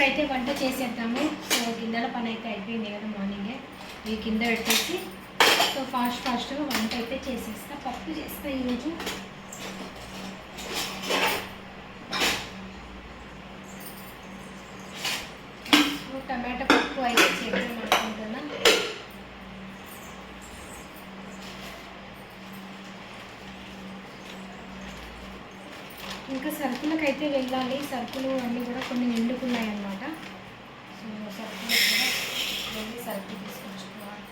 ఇప్పుడైతే వంట చేసేద్దాము. సో గిన్నెల పని అయితే అయిపోయింది కదా మార్నింగే. ఈ కింద పెట్టేసి సో ఫాస్ట్ ఫాస్ట్గా వంట అయితే చేసేస్తా. పప్పు చేస్తా ఈరోజు సో టమాటా పప్పు అయితే చేద్దాం అనుకుంటున్నా ఇంకా సరుకులకు అయితే వెళ్ళాలి. సరుకులు అన్నీ కూడా కొన్ని నిండుకున్నాయి అన్నమాట సో సరుకులు కూడా వెళ్ళి సరుకులు తీసుకొచ్చుకోవాలి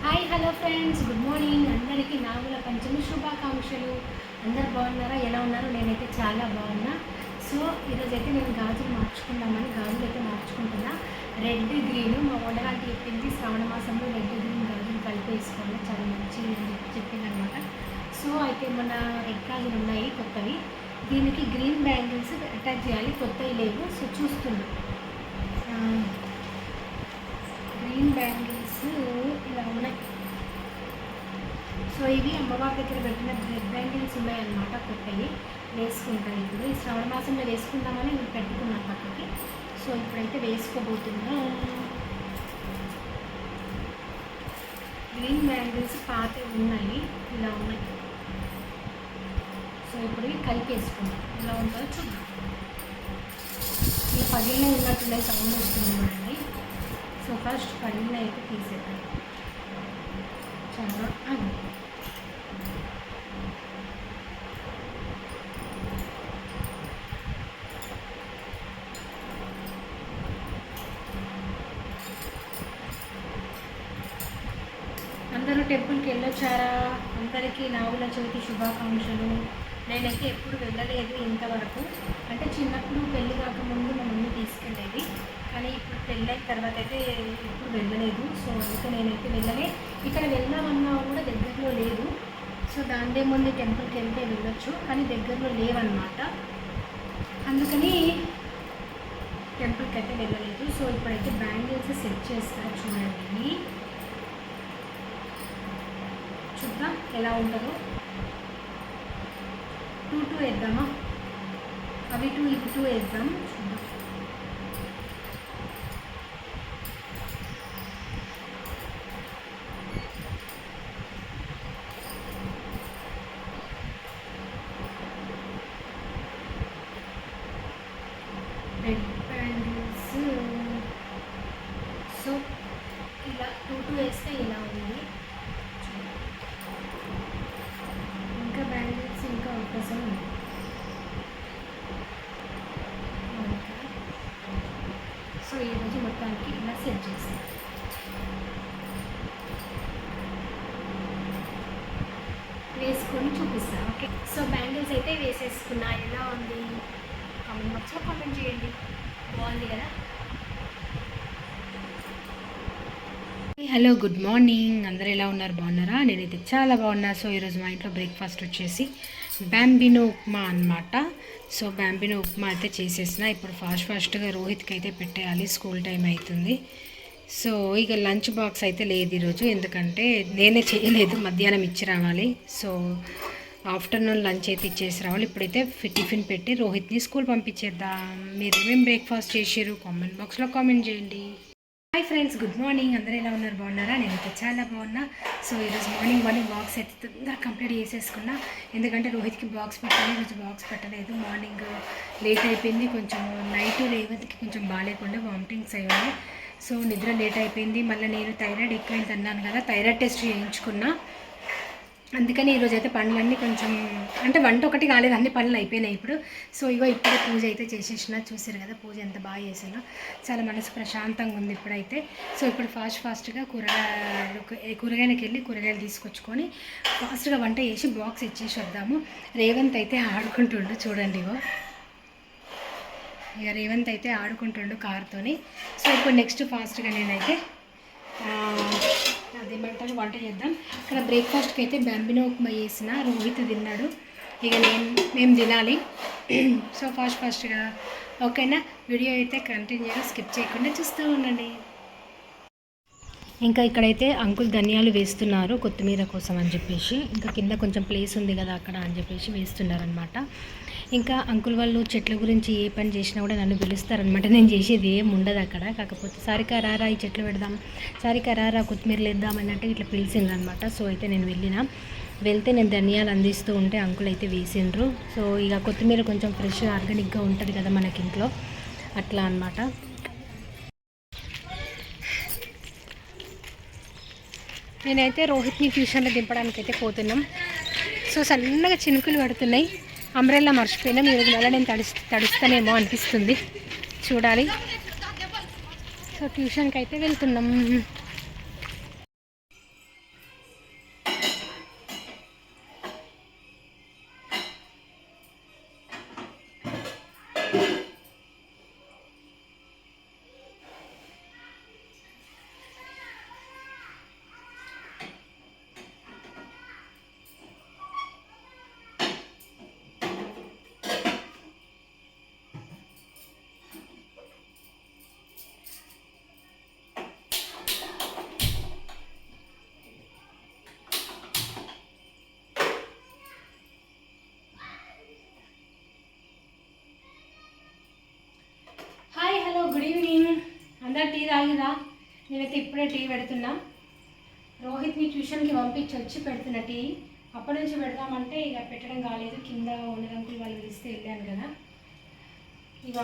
hi hello friends good morning అందరికీ నాగుల పంచమి అసలు అందరు బాగున్నారా? ఎలా ఉన్నారో? నేనైతే చాలా బాగున్నా. సో ఈరోజైతే నేను గాజులు మార్చుకుందామని గాజులు అయితే మార్చుకుంటున్నా. రెడ్ గ్రీన్ మా వండగాంటి చెప్పింది శ్రావణ మాసంలో రెడ్ గ్రీన్ గాజులు కలిపి వేసుకోవాలి చాలా మంచిది అని చెప్పి చెప్పింది అనమాట సో అయితే మన రెడ్ గాజులు ఉన్నాయి కొత్తవి. దీనికి గ్రీన్ బ్యాంగిల్స్ అటాచ్ చేయాలి. కొత్తవి లేవు. సో చూస్తున్నా. గ్రీన్ బ్యాంగిల్స్ ఇలా ఉన్నాయి సో ఇవి అమ్మవారి దగ్గర పెట్టిన బ్రెడ్ బ్యాంగిల్స్ ఉన్నాయన్నమాట కొత్తవి వేసుకుంటాను ఇప్పుడు. ఈ శ్రవణ మాసంలో వేసుకుందామని నేను పెట్టుకున్నాను పక్కకి. సో ఇప్పుడైతే వేసుకోబోతున్నా. గ్రీన్ బ్యాంగిల్స్ పాత ఉన్నాయి ఇలా ఉన్నాయి. సో ఇప్పుడు ఇవి కలిపి ఇలా ఉంటుందో చూద్దాం. ఈ పగిలిన ఉన్నట్టున్నాయి సౌండ్ వస్తుంది మనకి సో ఫస్ట్ పగిలిన అయితే తీసేద్దాం. చాలా అందరూ టెంపుల్కి వెళ్ళొచ్చారా? అందరికీ నాగుల చవితి శుభాకాంక్షలు. నేనైతే ఎప్పుడు వెళ్ళలేదు ఇంతవరకు. అంటే చిన్నప్పుడు పెళ్ళి కాకముందు మా మమ్మీ తీసుకెళ్ళేది. కానీ ఇప్పుడు పెళ్ళైన తర్వాత అయితే ఎప్పుడు వెళ్ళలేదు. సో అందుకే నేనైతే వెళ్ళలే. ఇక్కడ వెళ్దామన్నా కూడా దగ్గరలో లేదు. సో దాందే ముందు టెంపుల్కి వెళ్తే వెళ్ళొచ్చు. కానీ దగ్గరలో లేవన్నమాట. అందుకని టెంపుల్కి అయితే వెళ్ళలేదు. సో ఇప్పుడైతే బ్యాంగిల్స్ సెట్ చేస్తారు చూడండి. చూద్దాం ఎలా ఉంటుందో. టూ టూ వేద్దామా? అవి టూ ఇవి టూ వేద్దాం చూద్దాం. రెడ్ బ్యాంగిల్స్ సో ఇలా టూ టూ వేస్తే ఇలా ఉంది ఇంకా బ్యాంగిల్స్ ఇంకా అవకాశం ఉంది ఓకే. సో ఈరోజు మొత్తానికి ఇలా సెట్ చేస్తాను వేసుకొని చూపిస్తాను ఓకే? సో బ్యాంగిల్స్ అయితే వేసేసుకున్నా. ఎలా ఉంది? కామెంట్ బాక్స్లో కామెంట్ చేయండి. బాగుంది కదా? Hello good morning. అందరు ఎలా ఉన్నారు? బాగున్నారా? నేనైతే చాలా బాగున్నా. సో ఈరోజు మా ఇంట్లో బ్రేక్ఫాస్ట్ వచ్చేసి బ్యాంబినో ఉప్మా అన్నమాట. సో బ్యాంబినో ఉప్మా అయితే చేసేసిన. ఇప్పుడు ఫాస్ట్ ఫాస్ట్గా రోహిత్కి అయితే పెట్టేయాలి. స్కూల్ టైం అవుతుంది. సో ఇక లంచ్ బాక్స్ అయితే లేదు ఈరోజు. ఎందుకంటే నేనే చేయలేదు మధ్యాహ్నం ఇచ్చి రావాలి. సో ఆఫ్టర్నూన్ లంచ్ అయితే ఇచ్చేసి రావాలి. ఇప్పుడైతే టిఫిన్ పెట్టి రోహిత్ని స్కూల్ పంపించేద్దాం. మీరు ఏమేమి బ్రేక్ఫాస్ట్ చేసారు కామెంట్ బాక్స్లో కామెంట్ చేయండి. Hi friends good morning. అందరూ ఎలా ఉన్నారు? బాగున్నారా? నేనైతే చాలా బాగున్నా. సో ఈరోజు మార్నింగ్ మార్నింగ్ బాక్స్ అయితే తొందరగా కంప్లీట్ చేసేసుకున్నా. ఎందుకంటే రోహిత్కి బాక్స్ పెట్టాలి. ఈరోజు బాక్స్ పెట్టలేదు. మార్నింగ్ లేట్ అయిపోయింది. కొంచెం నైట్ రేవతికి కొంచెం బాగాలేకుండా వామిటింగ్స్ అయ్యాయి. సో నిద్ర లేట్ అయిపోయింది. మళ్ళీ నేను థైరాయిడ్ ఎక్కువైంది అన్నాను కదా థైరాయిడ్ టెస్ట్ చేయించుకున్నా. అందుకని ఈరోజు అయితే పనులన్నీ కొంచెం అంటే వంట ఒకటి కాలేదు అన్ని పనులు అయిపోయినాయి ఇప్పుడు. సో ఇగో ఇప్పుడే పూజ అయితే చేసేసిన. చూసారు కదా పూజ ఎంత బాగా చేసానో చాలా మనసు ప్రశాంతంగా ఉంది ఇప్పుడైతే. సో ఇప్పుడు ఫాస్ట్ ఫాస్ట్గా కూరగాయలు కూరగాయలకు వెళ్ళి కూరగాయలు తీసుకొచ్చుకొని ఫాస్ట్గా వంట చేసి బాక్స్ ఇచ్చేసి వద్దాము. రేవంత్ అయితే ఆడుకుంటుండు చూడండి ఇగో. ఇక రేవంత్ అయితే ఆడుకుంటుండు కార్తోని. సో ఇప్పుడు నెక్స్ట్ ఫాస్ట్గా నేనైతే అదేమంటారు వంట చేద్దాం. ఇక్కడ బ్రేక్ఫాస్ట్కి అయితే బ్యాంబినో ఉప్మా చేసిన రోహిత్ తిన్నాడు. ఇక నేను మేము తినాలి. సో ఫాస్ట్ ఫాస్ట్గా ఓకేనా? వీడియో అయితే కంటిన్యూగా స్కిప్ చేయకుండా చూస్తూ ఉండండి. ఇంకా ఇక్కడైతే అంకుల్ ధనియాలు వేస్తున్నారు కొత్తిమీర కోసం అని చెప్పేసి. ఇంకా కింద కొంచెం ప్లేస్ ఉంది కదా అక్కడ అని చెప్పేసి వేస్తున్నారనమాట ఇంకా అంకుల్ వాళ్ళు చెట్ల గురించి ఏ పని చేసినా కూడా నన్ను పిలుస్తారనమాట నేను చేసేది ఏం ఉండదు అక్కడ. కాకపోతే సారిక రారా ఈ చెట్లు పెడదాం. సారిక రారా కొత్తిమీరలు వేద్దాం అన్నట్టు ఇట్లా పిలిచిండ్రనమాట సో అయితే నేను వెళ్ళిన. వెళ్తే నేను ధనియాలు అందిస్తూ ఉంటే అంకుల్ అయితే వేసిండ్రు. సో ఇక కొత్తిమీర కొంచెం ఫ్రెష్ ఆర్గానిక్గా ఉంటుంది కదా మనకి ఇంట్లో. అట్లా అనమాట నేనైతే రోహిత్ని ట్యూషన్లో దింపడానికి అయితే పోతున్నాం. సో సన్నగా చినుకులు పడుతున్నాయి. అంబ్రెల్లా మర్చిపోయినాం ఈరోజు మళ్ళీ నేను తడుస్ తడుస్తానేమో అనిపిస్తుంది. చూడాలి. సో ట్యూషన్కి అయితే వెళ్తున్నాం. అందరు టీ తాగిరా? నేనైతే ఇప్పుడే టీ పెడుతున్నా. రోహిత్ని ట్యూషన్కి పంపించి వచ్చి పెడుతున్న టీ. అప్పటి నుంచి పెడదామంటే ఇక పెట్టడం కాలేదు. కింద ఉండదంకులు వాళ్ళు పిలిస్తే వెళ్ళాను కదా. ఇక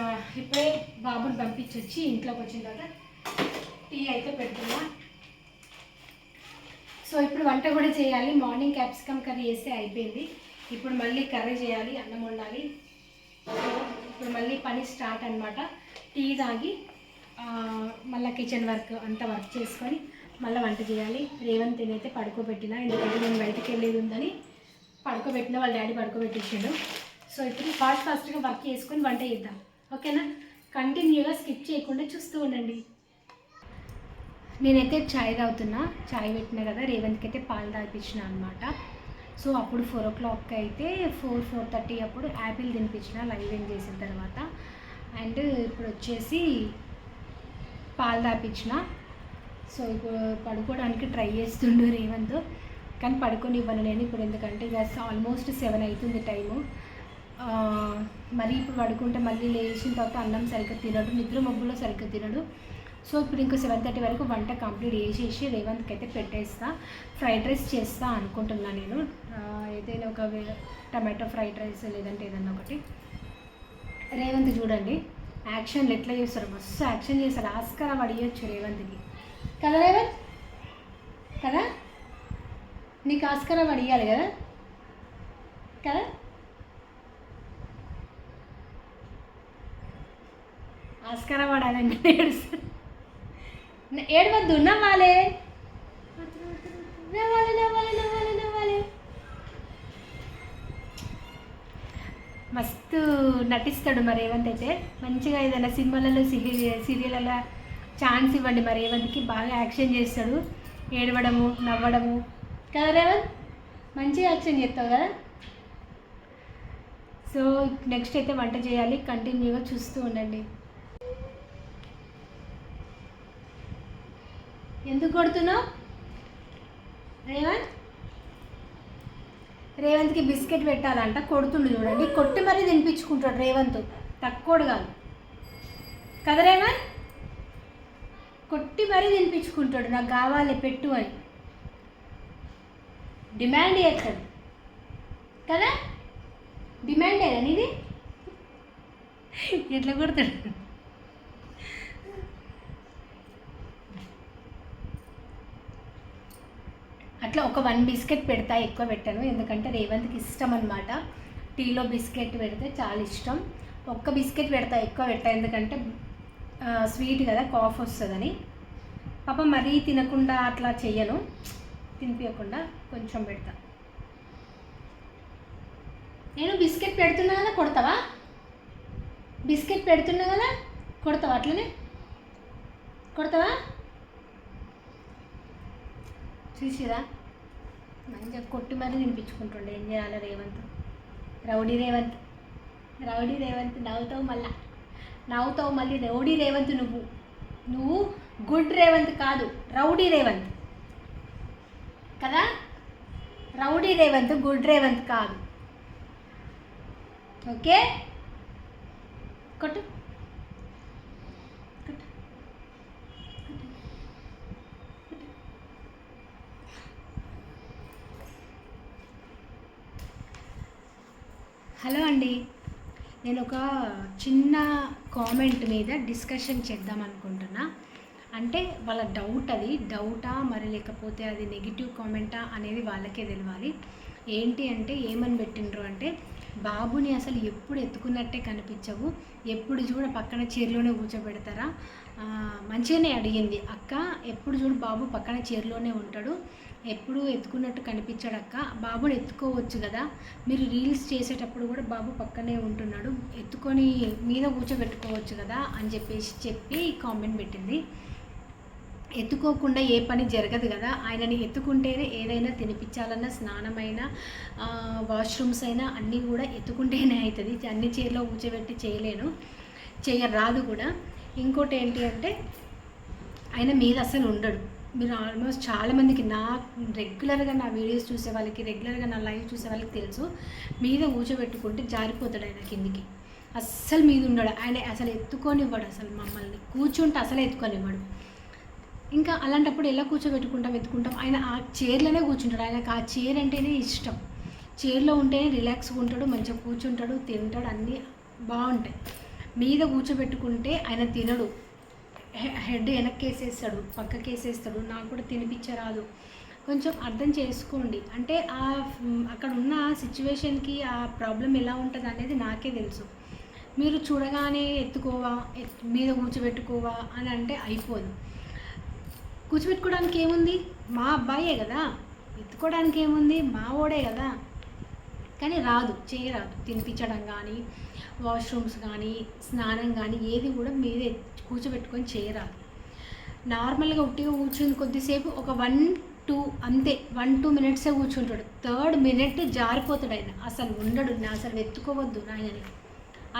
ఇప్పుడే బాబుని పంపించి వచ్చి ఇంట్లోకి వచ్చిన తర్వాత టీ అయితే పెడుతున్నా. సో ఇప్పుడు వంట కూడా చేయాలి. మార్నింగ్ క్యాప్సికమ్ కర్రీ చేస్తే అయిపోయింది. ఇప్పుడు మళ్ళీ కర్రీ చేయాలి అన్నం వండాలి. ఇప్పుడు మళ్ళీ పని స్టార్ట్ అనమాట టీ తాగి మళ్ళీ కిచెన్ వర్క్ అంతా వర్క్ చేసుకొని మళ్ళీ వంట చేయాలి. రేవంత్ అయితే పడుకోబెట్టిన ఎందుకంటే నేను బయటికి వెళ్ళేది ఉందని పడుకోబెట్టిన వాళ్ళ డాడీ పడుకోబెట్టించాడు సో ఇప్పుడు ఫాస్ట్ ఫాస్ట్గా వర్క్ చేసుకొని వంట చేద్దాం. ఓకేనా? కంటిన్యూగా స్కిప్ చేయకుండా చూస్తూ ఉండండి. నేనైతే చాయ్ తాగుతున్నా. చాయ్ పెట్టిన కదా రేవంత్కి అయితే పాలు తాగిపించిన అనమాట సో అప్పుడు ఫోర్ ఓ క్లాక్కి అయితే ఫోర్ ఫోర్ థర్టీ అప్పుడు యాపిల్ తినిపించిన లైవ్ ఏం చేసిన తర్వాత. అండ్ ఇప్పుడు వచ్చేసి పాలు తాపించిన. సో ఇప్పుడు పడుకోవడానికి ట్రై చేస్తుండు రేవంత్. కానీ పడుకొని ఇవ్వను నేను ఇప్పుడు ఎందుకంటే ఇక ఆల్మోస్ట్ సెవెన్ అవుతుంది టైము. మరి ఇప్పుడు పడుకుంటే మళ్ళీ లేచిన తర్వాత అన్నం సరిగ్గా తినడు నిద్ర మబ్బులో సరిగ్గా తినడు. సో ఇప్పుడు ఇంకో సెవెన్ థర్టీ వరకు వంట కంప్లీట్ చేసేసి రేవంత్కి అయితే పెట్టేస్తా. ఫ్రైడ్ రైస్ చేస్తా అనుకుంటున్నా నేను. ఏదైనా ఒక వే- టమాటో ఫ్రైడ్ రైస్ లేదంటే ఏదన్నా ఒకటి. రేవంత్ చూడండి. యాక్షన్లు ఎట్లా చేస్తారు? మస్తు యాక్షన్ చేస్తారు. ఆస్కారం అడిగచ్చు రేవంత్కి. కదా రేవంత్? కదా? నీకు ఆస్కారం అడిగాలి కదా? కదా? ఆస్కారం పడాలంటే ఏడుస్తారు ఏడవద్దు నవ్వాలి. నవ్వాలి నవ్వాలి నవ్వాలి. మస్తు నటిస్తాడు మరి రేవంత్ అయితే. మంచిగా ఏదైనా సినిమాలలో సీరియల్లో ఛాన్స్ ఇవ్వండి మరి రేవంత్కి. బాగా యాక్షన్ చేస్తాడు. ఏడవడము నవ్వడము. కదా రేవంత్? మంచిగా యాక్షన్ చేస్తావు కదా? సో నెక్స్ట్ అయితే వంట చేయాలి. కంటిన్యూగా చూస్తూ ఉండండి. ఎందుకు కొడుతున్నావు? రేవంత్? రేవంత్కి బిస్కెట్ పెట్టాలంట కొడుతుండు చూడండి. కొట్టి మరీ తినిపించుకుంటాడు రేవంత్. తక్కువడు కాదు. కదా కొట్టి మరీ తినిపించుకుంటాడు నాకు కావాలి పెట్టు అని. డిమాండ్ చేస్తాడు కదా? డిమాండ్ ఏదని నీది? ఎట్లా కొడతాడు? అట్లా ఒక వన్ బిస్కెట్ పెడతా ఎక్కువ పెట్టాను. ఎందుకంటే రేవంత్కి ఇష్టం అనమాట టీలో బిస్కెట్ పెడితే చాలా ఇష్టం. ఒక్క బిస్కెట్ పెడతా ఎక్కువ పెట్టా. ఎందుకంటే స్వీట్ కదా కాఫ్ వస్తుందని. పాప మరీ తినకుండా అట్లా చెయ్యను. తినిపించకుండా కొంచెం పెడతా. నేను బిస్కెట్ పెడుతున్నా కదా కొడతావా? బిస్కెట్ పెడుతున్నా కదా కొడతావా అట్లనే? కొడతావా? చూసిరా? మంచిగా కొట్టి మరీ తినిపించుకుంటుండే ఏం చేయాలి రేవంత్. రౌడీ రేవంత్. రౌడీ రేవంత్ నవ్వుతావు మళ్ళా. నవ్వుతావు మళ్ళీ రౌడీ రేవంత్ నువ్వు. నువ్వు గుడ్ రేవంత్ కాదు రౌడీ రేవంత్. కదా? రౌడీ రేవంత్ గుడ్ రేవంత్ కాదు. ఓకే? కొట్టు కొట్టు. హలో అండి. నేను ఒక చిన్న కామెంట్ మీద డిస్కషన్ చేద్దాం అనుకుంటున్నా. అంటే వాళ్ళ డౌట్ అది. డౌటా మరి లేకపోతే అది నెగిటివ్ కామెంటా అనేది వాళ్ళకే తెలియాలి ఏంటి అంటే ఏమని పెట్టిండ్రు అంటే బాబుని అసలు ఎప్పుడు ఎత్తుకున్నట్టే కనిపించవు. ఎప్పుడు చూడ పక్కన చీరలోనే కూర్చోబెడతారా? మంచిగానే అడిగింది. అక్క ఎప్పుడు చూడు బాబు పక్కన చీరలోనే ఉంటాడు. ఎప్పుడు ఎత్తుకున్నట్టు కనిపించాడు అక్క. బాబుని ఎత్తుకోవచ్చు కదా. మీరు రీల్స్ చేసేటప్పుడు కూడా బాబు పక్కనే ఉంటున్నాడు. ఎత్తుకొని మీద కూర్చోబెట్టుకోవచ్చు కదా అని చెప్పేసి చెప్పి కామెంట్ పెట్టింది. ఎత్తుకోకుండా ఏ పని జరగదు కదా. ఆయనని ఎత్తుకుంటేనే ఏదైనా తినిపించాలన్నా స్నానమైనా వాష్రూమ్స్ అయినా అన్నీ కూడా ఎత్తుకుంటేనే అవుతుంది. అన్ని చీరలో కూర్చోబెట్టి చేయలేను. చేయరాదు కూడా. ఇంకోటి ఏంటి అంటే ఆయన మీద అసలు ఉండడు. మీరు ఆల్మోస్ట్ చాలామందికి నా రెగ్యులర్గా నా వీడియోస్ చూసే వాళ్ళకి రెగ్యులర్గా నా లైవ్ చూసే వాళ్ళకి తెలుసు. మీద కూర్చోబెట్టుకుంటే జారిపోతాడు ఆయన కిందికి. అస్సలు మీద ఉండడు. ఆయన అసలు ఎత్తుకొనివ్వడు అసలు మమ్మల్ని. కూర్చుంటే అసలు ఎత్తుకొనివ్వడు. ఇంకా అలాంటప్పుడు ఎలా కూర్చోబెట్టుకుంటాం ఎత్తుకుంటాం? ఆయన ఆ చైర్లోనే కూర్చుంటాడు. ఆయనకు ఆ చైర్ అంటేనే ఇష్టం. చైర్లో ఉంటేనే రిలాక్స్గా ఉంటాడు మంచిగా కూర్చుంటాడు తింటాడు అన్నీ బాగుంటాయి. మీద కూర్చోబెట్టుకుంటే ఆయన తినడు. హెడ్ వెనక్కేసేస్తాడు పక్కకేసేస్తాడు. నాకు కూడా తినిపించరాదు. కొంచెం అర్థం చేసుకోండి. అంటే ఆ అక్కడ ఉన్న సిచ్యువేషన్కి ఆ ప్రాబ్లం ఎలా ఉంటుంది అనేది నాకే తెలుసు. మీరు చూడగానే ఎత్తుకోవా మీద కూర్చోబెట్టుకోవా అని అంటే అయిపోదు. కూర్చోబెట్టుకోవడానికి ఏముంది? మా అబ్బాయే కదా. ఎత్తుకోవడానికి ఏముంది? మా ఓడే కదా. కానీ రాదు చేయరాదు. తినిపించడం కానీ వాష్రూమ్స్ కానీ స్నానం కానీ ఏది కూడా మీదే కూర్చోబెట్టుకొని చేయరాదు. నార్మల్గా ఉట్టిగా కూర్చుని కొద్దిసేపు ఒక వన్ టూ అంతే వన్ టూ మినిట్సే కూర్చుంటాడు. థర్డ్ మినిట్ జారిపోతాడు ఆయన. అసలు ఉండడు నా అసలు ఎత్తుకోవద్దు నాయనని.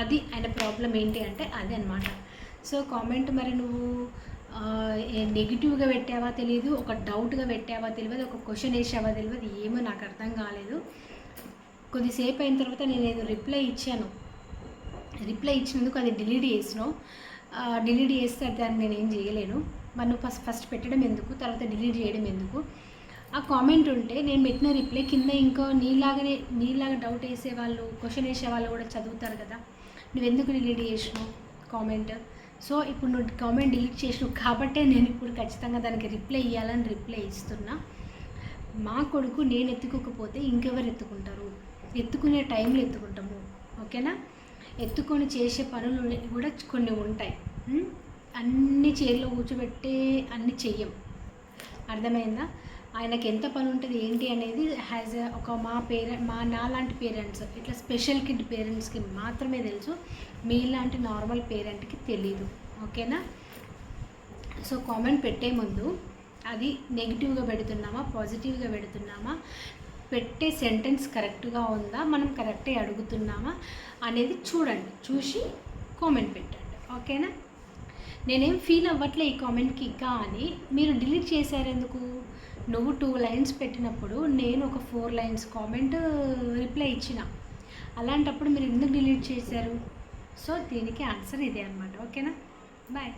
అది ఆయన ప్రాబ్లం ఏంటి అంటే అదే అనమాట సో కామెంట్ మరి నువ్వు నెగిటివ్గా పెట్టావా తెలియదు ఒక డౌట్గా పెట్టావా తెలియదు ఒక క్వశ్చన్ వేసావా తెలియదు ఏమో నాకు అర్థం కాలేదు. కొద్దిసేపు అయిన తర్వాత నేను ఏదో రిప్లై ఇచ్చాను. రిప్లై ఇచ్చినందుకు అది డిలీట్ చేసినావు. డిలీట్ చేస్తే దాన్ని నేను ఏం చేయలేను. మరి ఫస్ట్ ఫస్ట్ పెట్టడం ఎందుకు? తర్వాత డిలీట్ చేయడం ఎందుకు? ఆ కామెంట్ ఉంటే నేను పెట్టిన రిప్లై కింద ఇంకో నీలాగానే నీలాగా డౌట్ వేసే వాళ్ళు క్వశ్చన్ వేసే వాళ్ళు కూడా చదువుతారు కదా. నువ్వు ఎందుకు డిలీట్ చేసినావు కామెంట్ సో ఇప్పుడు నువ్వు కామెంట్ డిలీట్ చేసినావు కాబట్టే నేను ఇప్పుడు ఖచ్చితంగా దానికి రిప్లై ఇవ్వాలని రిప్లై ఇస్తున్నా. మా కొడుకు నేను ఎత్తుకోకపోతే ఇంకెవరు ఎత్తుకుంటారు? ఎత్తుకునే టైంలో ఎత్తుకుంటాము. ఓకేనా? ఎత్తుకొని చేసే పనులు కూడా కొన్ని ఉంటాయి. అన్ని చైర్లో కూర్చోబెట్టే అన్ని చెయ్యం. అర్థమైందా? ఆయనకి ఎంత పని ఉంటుంది ఏంటి అనేది హ్యాజ్ ఒక మా పేరెంట్ మా నా లాంటి పేరెంట్స్ ఇట్లా స్పెషల్ కిడ్ పేరెంట్స్కి మాత్రమే తెలుసు. మీలాంటి నార్మల్ పేరెంట్కి తెలీదు. ఓకేనా? సో కామెంట్ పెట్టే ముందు అది నెగిటివ్గా పెడుతున్నామా పాజిటివ్గా పెడుతున్నామా? పెట్టే సెంటెన్స్ కరెక్ట్గా ఉందా? మనం కరెక్టే అడుగుతున్నామా? అనేది చూడండి. చూసి కామెంట్ పెట్టండి. ఓకేనా నేనేం ఫీల్ అవ్వట్లే ఈ కామెంట్కి కానీ మీరు డిలీట్ చేశారెందుకు? నువ్వు టూ లైన్స్ పెట్టినప్పుడు నేను ఒక ఫోర్ లైన్స్ కామెంట్ రిప్లై ఇచ్చిన. అలాంటప్పుడు మీరు ఎందుకు డిలీట్ చేశారు? సో దీనికి ఆన్సర్ ఇదే అనమాట ఓకేనా బాయ్